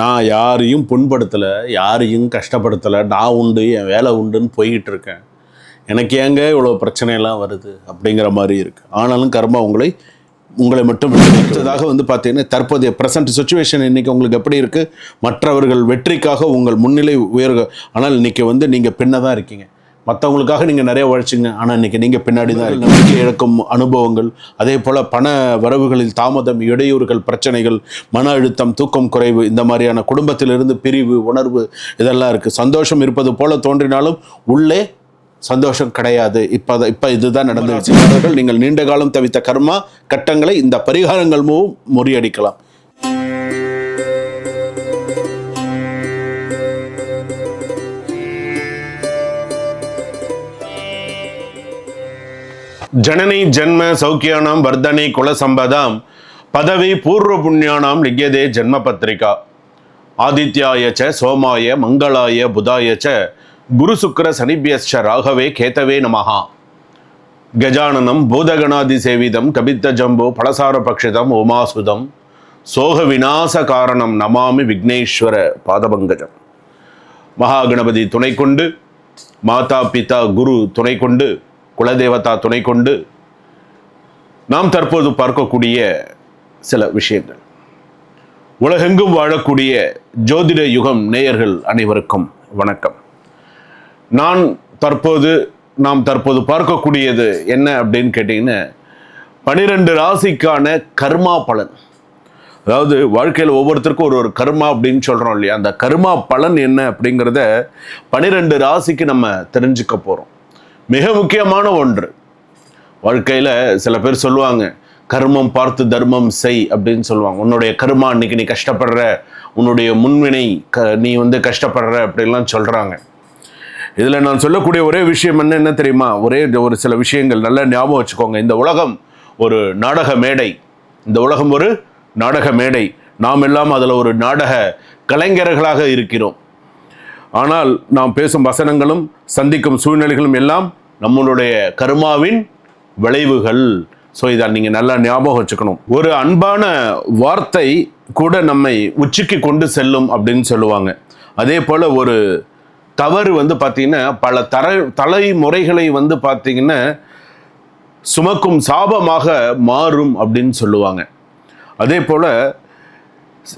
நான் யாரையும் புண்படுத்தலை யாரையும் கஷ்டப்படுத்தலை. நான் உண்டு என் வேலை உண்டுன்னு போய்கிட்டு இருக்கேன் எனக்கு ஏங்க இவ்வளோ பிரச்சனையெல்லாம் வருது அப்படிங்கிற மாதிரி இருக்குது ஆனாலும் கர்மா உங்களை உங்களை மட்டும் விட்டதாக வந்து பார்த்தீங்கன்னா தற்போதைய ப்ரெசன்ட் சுச்சுவேஷன் இன்னைக்கு உங்களுக்கு எப்படி இருக்குது மற்றவர்கள் வெற்றிக்காக உங்கள் முன்னிலை உயர்க ஆனால் இன்றைக்கி வந்து நீங்கள் பின்ன தான் இருக்கீங்க. மற்றவங்களுக்காக நீங்கள் நிறைய உழைச்சிங்க. ஆனால் இன்னைக்கு நீங்கள் பின்னாடி தான். நம்பிக்கை இழக்கும் அனுபவங்கள் அதே போல் பண வரவுகளில் தாமதம் இடையூறுகள் பிரச்சனைகள் மன அழுத்தம் தூக்கம் குறைவு இந்த மாதிரியான குடும்பத்திலிருந்து பிரிவு உணர்வு இதெல்லாம் இருக்குது சந்தோஷம் இருப்பது போல தோன்றினாலும் உள்ளே சந்தோஷம் கிடையாது. இப்போ இப்போ இதுதான் நடந்துருச்சு. அவர்கள் நீங்கள் நீண்ட காலம் தவித்த கர்மா கட்டங்களை இந்த பரிகாரங்கள் மூலம் முறியடிக்கலாம். ஜனனி ஜென்ம சௌக்கியானாம் வர்தனை குலசம்பதாம் பதவி பூர்வ புண்ணியானாம் லிக்யதே ஜென்ம பத்திரிகா ஆதித்யாய ச சோமாய மங்களாய புதாய ச குரு சுக்கர சனிபியஸ்ச ராகவே கேத்தவே நமஹா. கஜானனம் பூதகணாதி சேவிதம் கபித்த ஜம்போ பலசார பக்ஷிதம் உமாசுதம். சோக விநாச காரணம் நமாமி விக்னேஸ்வர பாதபங்கஜம். மகாகணபதி துணை கொண்டு மாதா பிதா குரு துணை கொண்டு குலதேவதா துணை கொண்டு நாம் தற்போது பார்க்கக்கூடிய சில விஷயங்கள். உலகெங்கும் வாழக்கூடிய ஜோதிட யுகம் நேயர்கள் அனைவருக்கும் வணக்கம். நான் தற்போது நாம் தற்போது பார்க்கக்கூடியது என்ன அப்படின்னு கேட்டிங்கன்னா பனிரெண்டு ராசிக்கான கர்மா பலன். அதாவது வாழ்க்கையில் ஒவ்வொருத்தருக்கும் ஒரு ஒரு கர்மா அப்படின்னு சொல்கிறோம் இல்லையா? அந்த கர்மா பலன் என்ன அப்படிங்கிறத பனிரெண்டு ராசிக்கு நம்ம தெரிஞ்சுக்க போகிறோம் மிக முக்கியமான ஒன்று. வாழ்க்கையில் சில பேர் சொல்லுவாங்க கர்மம் பார்த்து தர்மம் செய் அப்படின்னு சொல்லுவாங்க. உன்னுடைய கர்மா இன்னைக்கு நீ கஷ்டப்படுற உன்னுடைய முன்வினை க நீ வந்து கஷ்டப்படுற அப்படின்லாம் சொல்கிறாங்க இதில் நான் சொல்லக்கூடிய ஒரே விஷயம் என்ன என்ன தெரியுமா? ஒரே ஒரு சில விஷயங்கள் நல்லா ஞாபகம் வச்சுக்கோங்க. இந்த உலகம் ஒரு நாடக மேடை. இந்த உலகம் ஒரு நாடக மேடை. நாம் எல்லாம் அதில் ஒரு நாடக கலைஞர்களாக இருக்கிறோம். ஆனால் நாம் பேசும் வசனங்களும் சந்திக்கும் சூழ்நிலைகளும் எல்லாம் நம்மளுடைய கருமாவின் விளைவுகள். ஸோ இதை நீங்கள் நல்லா ஞாபகம் வச்சுக்கணும். ஒரு அன்பான வார்த்தை கூட நம்மை உச்சிக்கு கொண்டு செல்லும் அப்படின்னு சொல்லுவாங்க. அதே போல் ஒரு தவறு வந்து பார்த்திங்கன்னா பல தர தலைமுறைகளை வந்து பார்த்திங்கன்னா சுமக்கும் சாபமாக மாறும் அப்படின்னு சொல்லுவாங்க. அதே போல்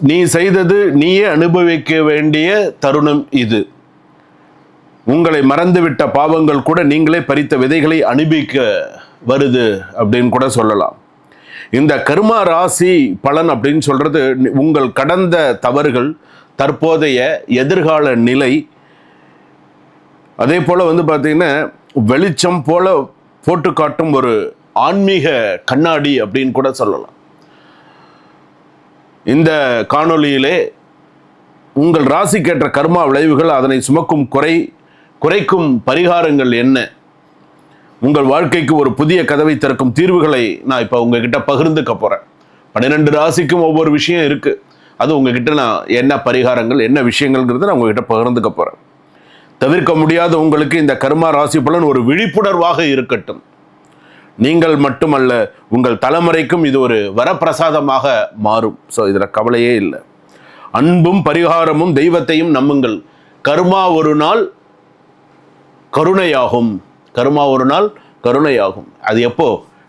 நீ செய்தது நீயே அனுபவிக்க வேண்டிய தருணம் இது. உங்களை மறந்துவிட்ட பாவங்கள் கூட நீங்களே பறித்த விதைகளை அனுபவிக்க வருது அப்படின்னு கூட சொல்லலாம். இந்த கர்மா ராசி பலன் அப்படின்னு சொல்கிறது உங்கள் கடந்த தவறுகள் தற்போதைய எதிர்கால நிலை. அதே போல் வந்து பார்த்திங்கன்னா வெளிச்சம் போல போட்டு காட்டும் ஒரு ஆன்மீக கண்ணாடி அப்படின்னு கூட சொல்லலாம். இந்த காணொளியிலே உங்கள் ராசிக்கேற்ற கர்மா விளைவுகள் அதனை சுமக்கும் குறை குறைக்கும் பரிகாரங்கள் என்ன? உங்கள் வாழ்க்கைக்கு ஒரு புதிய கதவை திறக்கும் தீர்வுகளை நான் இப்போ உங்ககிட்ட பகிர்ந்துக்க போகிறேன் பன்னிரெண்டு ராசிக்கும் ஒவ்வொரு விஷயம் இருக்குது அது உங்ககிட்ட நான் என்ன பரிகாரங்கள் என்ன விஷயங்கள்ங்கிறத நான் உங்ககிட்ட பகிர்ந்துக்க போகிறேன் தவிர்க்க முடியாத உங்களுக்கு இந்த கர்மா ராசி பலன் ஒரு விழிப்புணர்வாக இருக்கட்டும். நீங்கள் மட்டுமல்ல உங்கள் தலைமுறைக்கும் இது ஒரு வரப்பிரசாதமாக மாறும். ஸோ இதில் கவலையே இல்லை. அன்பும் பரிகாரமும் தெய்வத்தையும் நம்புங்கள். கர்மா ஒரு நாள் கருணையாகும். கருமா ஒரு நாள் கருணையாகும். அது எப்போ?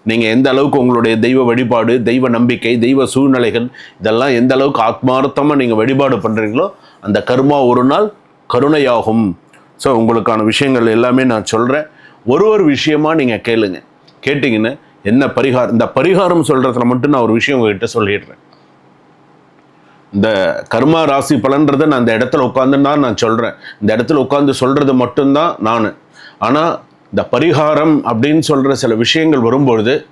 நீங்கள் எந்த அளவுக்கு உங்களுடைய தெய்வ வழிபாடு தெய்வ நம்பிக்கை தெய்வ சூழ்நிலைகள் இதெல்லாம் எந்த அளவுக்கு ஆத்மார்த்தமாக நீங்கள் வழிபாடு பண்ணுறீங்களோ அந்த கர்மா ஒரு நாள் கருணையாகும். ஸோ உங்களுக்கான விஷயங்கள் எல்லாமே நான் சொல்கிறேன் ஒரு ஒரு விஷயமாக நீங்கள் கேளுங்கள் கேட்டிங்கன்னு என்ன பரிகாரம்? இந்த பரிகாரம் சொல்கிறதுல மட்டும் நான் ஒரு விஷயம் உங்ககிட்ட சொல்லிடுறேன். இந்த கர்மா ராசி பலன்றதை நான் அந்த இடத்துல உட்காந்து தான் நான் சொல்கிறேன் இந்த இடத்துல உட்காந்து சொல்கிறது மட்டும்தான் நான். ஆனால் இந்த பரிகாரம் அப்படின்னு சொல்கிற சில விஷயங்கள் வரும்பொழுது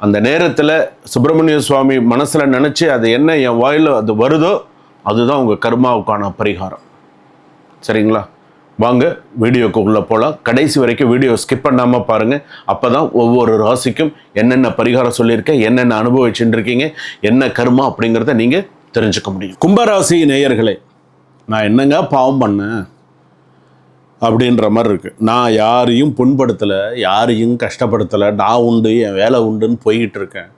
அந்த நேரத்தில் சுப்பிரமணிய சுவாமி மனசில் நினச்சி அது என்ன என் வாயில் அது வருதோ அதுதான் உங்கள் கர்மாவுக்கான பரிகாரம். சரிங்களா? வாங்க வீடியோக்கு உள்ளே போகலாம் கடைசி வரைக்கும் வீடியோ ஸ்கிப் பண்ணாமல் பாருங்கள் அப்போ தான் ஒவ்வொரு ராசிக்கும் என்னென்ன பரிகாரம் சொல்லியிருக்கேன் என்னென்ன அனுபவிச்சுட்டு இருக்கீங்க என்ன கர்மா அப்படிங்கிறத நீங்கள் தெரிஞ்சுக்க முடியும். கும்பராசி நேயர்களே நான் என்னங்க பாவம் பண்ணேன் அப்படின்ற மாதிரி இருக்குது நான் யாரையும் புண்படுத்தலை யாரையும் கஷ்டப்படுத்தலை. நான் உண்டு என் வேலை உண்டுன்னு போய்கிட்டு இருக்கேன்.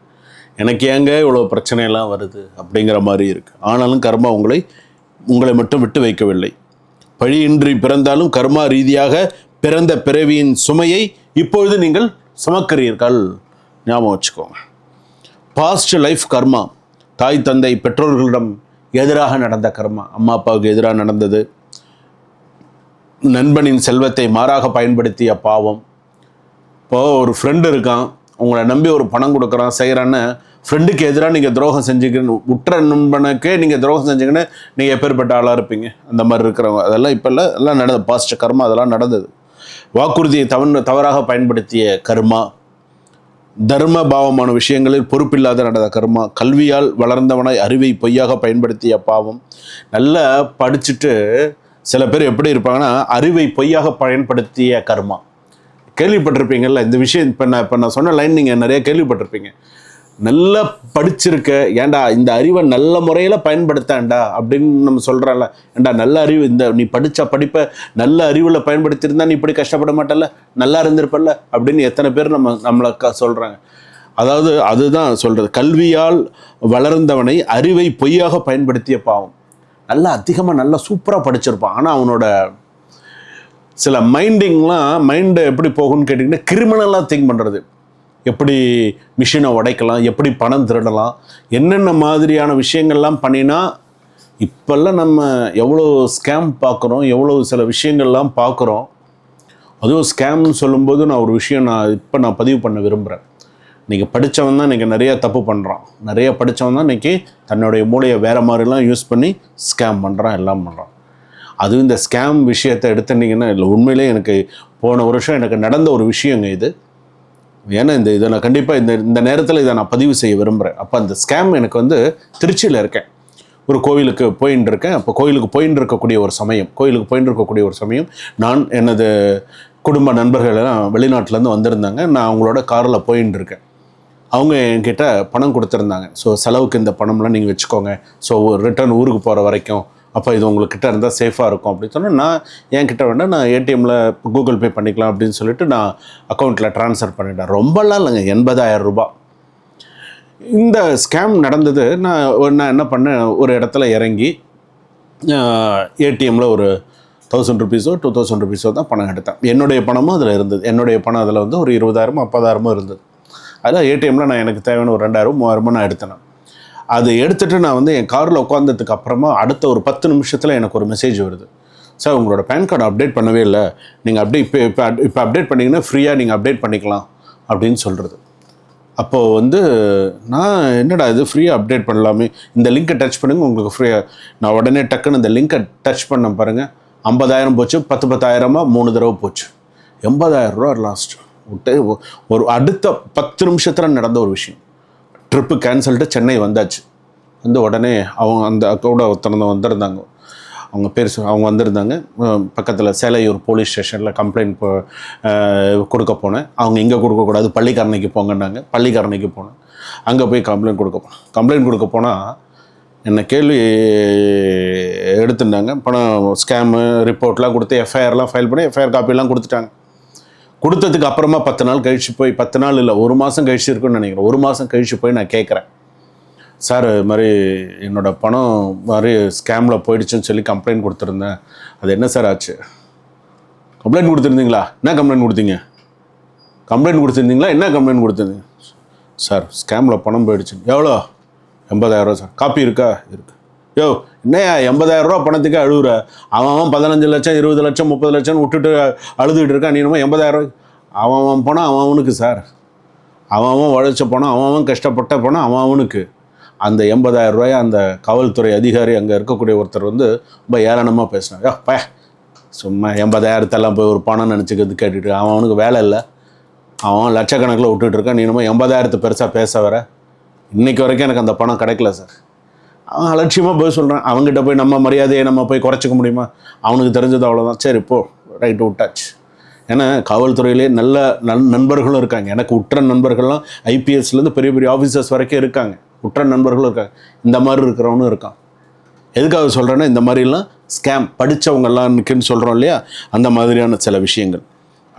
எனக்கு ஏங்க இவ்வளோ பிரச்சனையெல்லாம் வருது அப்படிங்கிற மாதிரி இருக்குது ஆனாலும் கர்மா உங்களை உங்களை மட்டும் விட்டு வைக்கவில்லை. பழியின்றி பிறந்தாலும் கர்மா ரீதியாக பிறந்த பிறவியின் சுமையை இப்பொழுது நீங்கள் சுமக்கிறீர்கள். ஞாபகம் வச்சுக்கோங்க. பாஸ்ட் லைஃப் கர்மா தாய் தந்தை பெற்றோர்களிடம் எதிராக நடந்த கர்மா அம்மா அப்பாவுக்கு எதிராக நடந்தது. நண்பனின் செல்வத்தை மாறாக பயன்படுத்திய பாவம். இப்போ ஒரு ஃப்ரெண்டு இருக்கான் உங்களை நம்பி ஒரு பணம் கொடுக்குறான் செய்கிறான்னு ஃப்ரெண்டுக்கு எதிராக நீங்கள் துரோகம் செஞ்சுக்கணும் உற்ற நண்பனுக்கே நீங்கள் துரோகம் செஞ்சீங்கன்னு நீங்கள் எப்பேற்பட்ட ஆளாக இருப்பீங்க? அந்த மாதிரி இருக்கிறவங்க. அதெல்லாம் இப்போல்லாம் எல்லாம் நடந்தது. பாஸ்ட் கர்மா அதெல்லாம் நடந்தது. வாக்குறுதியை தவறு தவறாக பயன்படுத்திய கர்மா தர்ம பாவமான விஷயங்களில் பொறுப்பில்லாத நடந்த கர்மா கல்வியால் வளர்ந்தவனாய் அறிவை பொய்யாக பயன்படுத்திய பாவம் நல்லா படிச்சுட்டு சில பேர் எப்படி இருப்பாங்கன்னா அறிவை பொய்யாக பயன்படுத்திய கர்மா. கேள்விப்பட்டிருப்பீங்கல்ல இந்த விஷயம் இப்போ நான் இப்போ நான் சொன்ன லைன் நீங்கள் நிறைய கேள்விப்பட்டிருப்பீங்க. நல்லா படிச்சிருக்க ஏன்டா இந்த அறிவை நல்ல முறையில் பயன்படுத்தாண்டா அப்படின்னு நம்ம சொல்கிறோம்ல ஏன்டா நல்ல அறிவு இந்த நீ படித்த படிப்பை நல்ல அறிவில் பயன்படுத்தியிருந்தா நீ இப்படி கஷ்டப்பட மாட்டல்ல? நல்லா இருந்திருப்பல்ல? அப்படின்னு எத்தனை பேர் நம்ம நம்மளை க சொல்கிறாங்க அதாவது அதுதான் சொல்கிறது கல்வியால் வளர்ந்தவனை அறிவை பொய்யாக பயன்படுத்திய பாவம். நல்லா அதிகமாக நல்லா சூப்பராக படிச்சிருப்பான். ஆனால் அவனோட சில மைண்டிங்லாம் மைண்டு எப்படி போகும்னு கேட்டிங்கன்னா கிரிமினலாக திங்க் பண்ணுறது எப்படி மிஷினை உடைக்கலாம் எப்படி பணம் திருடலாம் என்னென்ன மாதிரியான விஷயங்கள்லாம் பண்ணினா இப்போல்லாம் நம்ம எவ்வளோ ஸ்கேம் பார்க்குறோம் எவ்வளோ சில விஷயங்கள்லாம் பார்க்குறோம். அதுவும் ஸ்கேம்னு சொல்லும்போது நான் ஒரு விஷயம் நான் இப்போ நான் பதிவு பண்ண விரும்புகிறேன் நீங்கள் படித்தவன் தான் இன்றைக்கி நிறையா தப்பு பண்ணுறான் நிறைய படித்தவன் தான் இன்றைக்கி தன்னுடைய மூளையை வேறு மாதிரிலாம் யூஸ் பண்ணி ஸ்கேம் பண்ணுறான் எல்லாம் பண்ணுறான் அதுவும் இந்த ஸ்கேம் விஷயத்தை எடுத்துட்டிங்கன்னா இல்லை உண்மையிலே எனக்கு போன வருஷம் எனக்கு நடந்த ஒரு விஷயங்க இது. ஏன்னா இந்த இதை நான் கண்டிப்பாக இந்த இந்த நேரத்தில் இதை நான் பதிவு செய்ய விரும்புகிறேன் அப்போ அந்த ஸ்கேம் எனக்கு வந்து திருச்சியில் இருக்கேன். ஒரு கோவிலுக்கு போயின்னு இருக்கேன். அப்போ கோயிலுக்கு போயின்னு இருக்கக்கூடிய ஒரு சமயம் கோயிலுக்கு போயின்னு இருக்கக்கூடிய ஒரு சமயம் நான் எனது குடும்ப நண்பர்கள் எல்லாம் வெளிநாட்டிலேருந்து வந்திருந்தாங்க. நான் அவங்களோட காரில் போயின்னு இருக்கேன். அவங்க என்கிட்ட பணம் கொடுத்துருந்தாங்க. ஸோ செலவுக்கு இந்த பணம்லாம் நீங்கள் வச்சுக்கோங்க. ஸோ ரிட்டர்ன் ஊருக்கு போகிற வரைக்கும் அப்போ இது உங்கள்கிட்ட இருந்தால் சேஃபாக இருக்கும் அப்படின்னு சொன்னால் நான் என்கிட்ட வேணால் நான் ஏடிஎம்மில் கூகுள் பே பண்ணிக்கலாம் அப்படின்னு சொல்லிட்டு நான் அக்கௌண்ட்டில் ட்ரான்ஸ்ஃபர் பண்ணிட்டேன். ரொம்பலாம் இல்லைங்க எண்பதாயிரம் ரூபாய். இந்த ஸ்கேம் நடந்தது நான் நான் என்ன பண்ணேன் ஒரு இடத்துல இறங்கி ஏடிஎம்மில் ஒரு தௌசண்ட் ருபீஸோ டூ தௌசண்ட் ருபீஸோ தான் பணம் எடுத்தேன். என்னுடைய பணமும் அதில் இருந்தது. என்னுடைய பணம் அதில் வந்து ஒரு இருபதாயிரமோ ஐம்பதாயிரமோ இருந்தது. அதில் ஏடிஎம்மில் நான் எனக்கு தேவையான ஒரு ரெண்டாயிரம் மூவாயிரமோ நான் எடுத்தேன் அது எடுத்துகிட்டு நான் வந்து என் காரில் உட்காந்ததுக்கு அப்புறமா அடுத்த ஒரு பத்து நிமிஷத்தில் எனக்கு ஒரு மெசேஜ் வருது. சார் உங்களோட பேன் கார்டு அப்டேட் பண்ணவே இல்லை. நீங்கள் அப்டேட் இப்போ இப்போ இப்போ அப்டேட் பண்ணிங்கன்னா ஃப்ரீயாக நீங்கள் அப்டேட் பண்ணிக்கலாம் அப்படின்னு சொல்கிறது அப்போது வந்து நான் என்னடா இது ஃப்ரீயாக அப்டேட் பண்ணலாமே? இந்த லிங்க்கை டச் பண்ணுங்கள் உங்களுக்கு ஃப்ரீயாக நான் உடனே டக்குன்னு இந்த லிங்க்கை டச் பண்ண பாருங்கள் ஐம்பதாயிரம் போச்சு பத்து பத்தாயிரமாக மூணு தடவை போச்சு. எண்பதாயிரம் ரூபா லாஸ்ட் விட்டு ஒரு அடுத்த பத்து நிமிஷத்தில் நடந்த ஒரு விஷயம். ட்ரிப்பு கேன்சல்ட்டு சென்னை வந்தாச்சு. வந்து உடனே அவங்க அந்த கூட ஒருத்தர் வந்திருந்தாங்க. அவங்க பேர் அவங்க வந்திருந்தாங்க. பக்கத்தில் சேலையூர் போலீஸ் ஸ்டேஷனில் கம்ப்ளைண்ட் கொடுக்க போனேன். அவங்க இங்கே கொடுக்கக்கூடாது பள்ளிக்கரணைக்கு போங்கன்னாங்க. பள்ளிக்கரணைக்கு போனேன். அங்கே போய் கம்ப்ளைண்ட் கொடுக்க போனேன். கம்ப்ளைண்ட் கொடுக்க போனால் என்னை கேள்வி எடுத்துட்டாங்க. பணம் ஸ்கேமு ரிப்போர்ட்லாம் கொடுத்து எஃப்ஐஆர்லாம் ஃபைல் பண்ணி எஃப்ஐஆர் காப்பிலாம் கொடுத்துட்டாங்க. கொடுத்ததுக்கு அப்புறமா பத்து நாள் கழிச்சு போய் பத்து நாள் இல்லை ஒரு மாதம் கழிச்சு இருக்குன்னு நினைக்கிறேன். ஒரு மாதம் கழிச்சு போய் நான் கேட்குறேன் சார் இது மாதிரி என்னோட பணம் மாதிரி ஸ்கேமில் போயிடுச்சுன்னு சொல்லி கம்ப்ளைண்ட் கொடுத்துருந்தேன். அது என்ன சார் ஆச்சு? கம்ப்ளைண்ட் கொடுத்துருந்தீங்களா? என்ன கம்ப்ளைண்ட் கொடுத்தீங்க? கம்ப்ளைண்ட் கொடுத்துருந்தீங்களா? என்ன கம்ப்ளைண்ட் கொடுத்துருந்தீங்க? சார் ஸ்கேமில் பணம் போயிடுச்சு எவ்வளோ? எண்பதாயிரம் ரூபா சார் காப்பி இருக்கா? இருக்கு. யோ என்னையா எண்பதாயிரம் ரூபா பணத்துக்கு அழுகுற அவன் அவன் பதினஞ்சு லட்சம் இருபது லட்சம் முப்பது லட்சம் விட்டுட்டு அழுதுகிட்டு இருக்கான். நீ நம்ம எண்பதாயிரம் அவன் அவன் பணம் அவன் அவனுக்கு சார். அவன் அவன் உழைச்ச பணம் அவன் அவன் கஷ்டப்பட்ட பணம் அவன் அவனுக்கு. அந்த எண்பதாயிரம் ரூபாய் அந்த காவல்துறை அதிகாரி அங்கே இருக்கக்கூடிய ஒருத்தர் வந்து ரொம்ப ஏளனமாக பேசினார். யோ பய. சும்மா எண்பதாயிரத்தெல்லாம் போய் ஒரு பணம் நினச்சிக்கிறது கேட்டுட்டு அவன் அவனுக்கு வேலை இல்லை. அவன் லட்சக்கணக்கில் விட்டுட்டு இருக்கான். நீ நம்ம எண்பதாயிரத்து பெருசாக பேச வர. இன்னைக்கு வரைக்கும் எனக்கு அந்த பணம் கிடைக்கல சார். அவன் அலட்சியமாக போய் சொல்கிறான் அவங்ககிட்ட போய் நம்ம மரியாதையை நம்ம போய் குறைச்சிக்க முடியுமா? அவனுக்கு தெரிஞ்சது அவ்வளோதான் சரி போ. ரைட் விட்டாச்சு. ஏன்னா காவல்துறையிலே நல்ல நன் நண்பர்களும் இருக்காங்க. எனக்கு உற்ற நண்பர்கள்லாம் ஐபிஎஸ்லேருந்து பெரிய பெரிய ஆஃபீஸர்ஸ் வரைக்கும் இருக்காங்க. உற்ற நண்பர்களும் இருக்காங்க. இந்த மாதிரி இருக்கிறவனும் இருக்கான். எதுக்காக சொல்கிறேன்னா இந்த மாதிரிலாம் ஸ்கேம் படித்தவங்கெல்லாம் இருக்குன்னு சொல்கிறோம் இல்லையா? அந்த மாதிரியான சில விஷயங்கள்.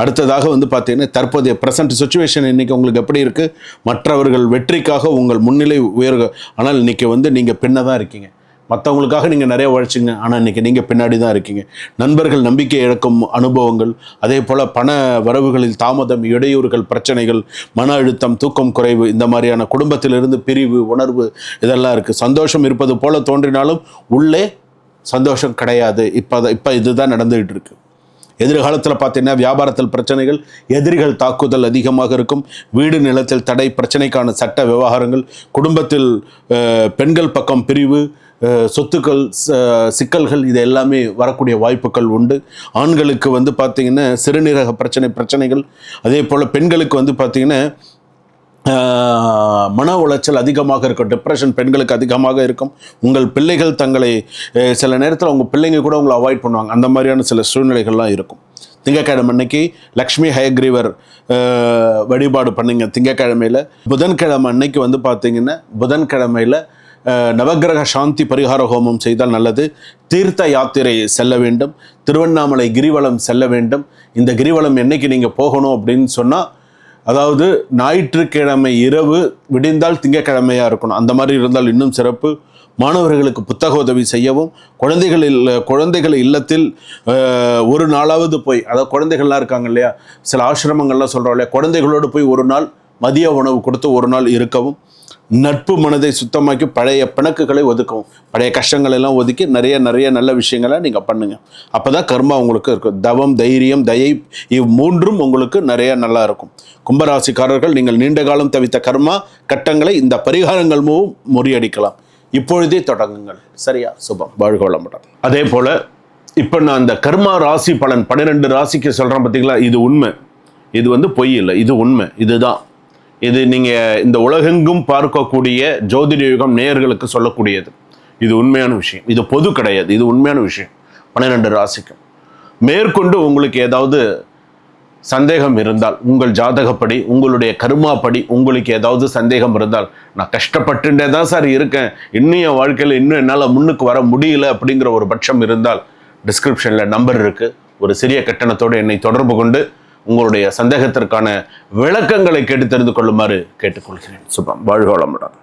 அடுத்ததாக வந்து பார்த்தீங்கன்னா தற்போதைய ப்ரெசன்ட் சுச்சுவேஷன் இன்றைக்கி உங்களுக்கு எப்படி இருக்குது மற்றவர்கள் வெற்றிக்காக உங்கள் முன்னிலை உயர்க ஆனால் இன்றைக்கி வந்து நீங்கள் பின்ன தான் இருக்கீங்க. மற்றவங்களுக்காக நீங்கள் நிறைய உழைச்சிங்க. ஆனால் இன்றைக்கி நீங்கள் பின்னாடி தான் இருக்கீங்க. நண்பர்கள் நம்பிக்கை இழக்கும் அனுபவங்கள் அதே போல் பண வரவுகளில் தாமதம் இடையூறுகள் பிரச்சனைகள் மன அழுத்தம் தூக்கம் குறைவு இந்த மாதிரியான குடும்பத்திலிருந்து பிரிவு உணர்வு இதெல்லாம் இருக்குது சந்தோஷம் இருப்பது போல தோன்றினாலும் உள்ளே சந்தோஷம் கிடையாது. இப்போ இப்போ இதுதான் நடந்துகிட்டு இருக்குது எதிர்காலத்தில் பார்த்தீங்கன்னா வியாபாரத்தில் பிரச்சனைகள் எதிரிகள் தாக்குதல் அதிகமாக இருக்கும். வீடு நிலத்தில் தடை பிரச்சனைக்கான சட்ட விவகாரங்கள் குடும்பத்தில் பெண்கள் பக்கம் பிரிவு சொத்துக்கள் சிக்கல்கள் இது எல்லாமே வரக்கூடிய வாய்ப்புகள் உண்டு. ஆண்களுக்கு வந்து பார்த்திங்கன்னா சிறுநீரக பிரச்சனை பிரச்சனைகள். அதே போல் பெண்களுக்கு வந்து பார்த்திங்கன்னா மன உளைச்சல் அதிகமாக இருக்கும். டிப்ரெஷன் பெண்களுக்கு அதிகமாக இருக்கும். உங்கள் பிள்ளைகள் தங்களை சில நேரத்தில் உங்கள் பிள்ளைங்க கூட உங்களை அவாய்ட் பண்ணுவாங்க. அந்த மாதிரியான சில சூழ்நிலைகள்லாம் இருக்கும். திங்கக்கிழமை அன்னைக்கு லக்ஷ்மி ஹயக்ரீவர் வழிபாடு பண்ணுங்க. திங்கக்கிழமையில் புதன்கிழமை அன்னைக்கு வந்து பார்த்தீங்கன்னா புதன்கிழமையில் நவகிரக நவக்கிரக சாந்தி பரிகார ஹோமம் செய்தால் நல்லது. தீர்த்த யாத்திரை செல்ல வேண்டும். திருவண்ணாமலை கிரிவலம் செல்ல வேண்டும். இந்த கிரிவலம் என்னைக்கு நீங்கள் போகணும் அப்படின்னு சொன்னால் அதாவது ஞாயிற்றுக்கிழமை இரவு விடிந்தால் திங்கக்கிழமையாக இருக்கணும். அந்த மாதிரி இருந்தால் இன்னும் சிறப்பு. மாணவர்களுக்கு புத்தக உதவி செய்யவும் குழந்தைகள் இல்லை குழந்தைகள் இல்லத்தில் ஒரு நாளாவது போய் அதாவது குழந்தைகள்லாம் இருக்காங்க இல்லையா சில ஆசிரமங்கள்லாம் சொல்கிறோம் இல்லையா குழந்தைகளோடு போய் ஒரு நாள் மதிய உணவு கொடுத்து ஒரு நாள் இருக்கவும் நட்பு மனதை சுத்தமாக்கி பழைய பிணக்குகளை ஒதுக்கவும். பழைய கஷ்டங்கள் எல்லாம் ஒதுக்கி நிறைய நிறைய நல்ல விஷயங்களை நீங்கள் பண்ணுங்கள் அப்போ தான் கர்மா உங்களுக்கு இருக்கும் தவம் தைரியம் தயை இவ் மூன்றும் உங்களுக்கு நிறைய நல்லா இருக்கும். கும்பராசிக்காரர்கள் நீங்கள் நீண்ட காலம் தவித்த கர்மா கட்டங்களை இந்த பரிகாரங்கள் மூலம் முறியடிக்கலாம். இப்பொழுதே தொடங்குங்கள். சரியா? சுபம். வாழ்க வளமுடன். அதே போல் இப்போ நான் அந்த கர்மா ராசி பலன் பன்னிரெண்டு ராசிக்கு சொல்கிறேன் பார்த்தீங்களா இது உண்மை. இது வந்து பொய் இல்லை. இது உண்மை. இதுதான். இது நீங்கள் இந்த உலகெங்கும் பார்க்கக்கூடிய ஜோதிட யுகம் நேயர்களுக்கு சொல்லக்கூடியது. இது உண்மையான விஷயம். இது பொது கிடையாது. இது உண்மையான விஷயம். பன்னிரெண்டு ராசிக்கும். மேற்கொண்டு உங்களுக்கு ஏதாவது சந்தேகம் இருந்தால் உங்கள் ஜாதகப்படி உங்களுடைய கருமாப்படி உங்களுக்கு ஏதாவது சந்தேகம் இருந்தால் நான் கஷ்டப்பட்டுட்டே தான் சார் இருக்கேன். இன்னும் என் வாழ்க்கையில் இன்னும் என்னால் முன்னுக்கு வர முடியல அப்படிங்கிற ஒரு பட்சம் இருந்தால் டிஸ்கிரிப்ஷனில் நம்பர் இருக்குது ஒரு சிறிய கட்டணத்தோடு என்னை தொடர்பு கொண்டு உங்களுடைய சந்தேகத்திற்கான விளக்கங்களை கேட்டு தெரிந்து கொள்ளுமாறு கேட்டுக்கொள்கிறேன். சுபம். வாழ்க வளமுடன்.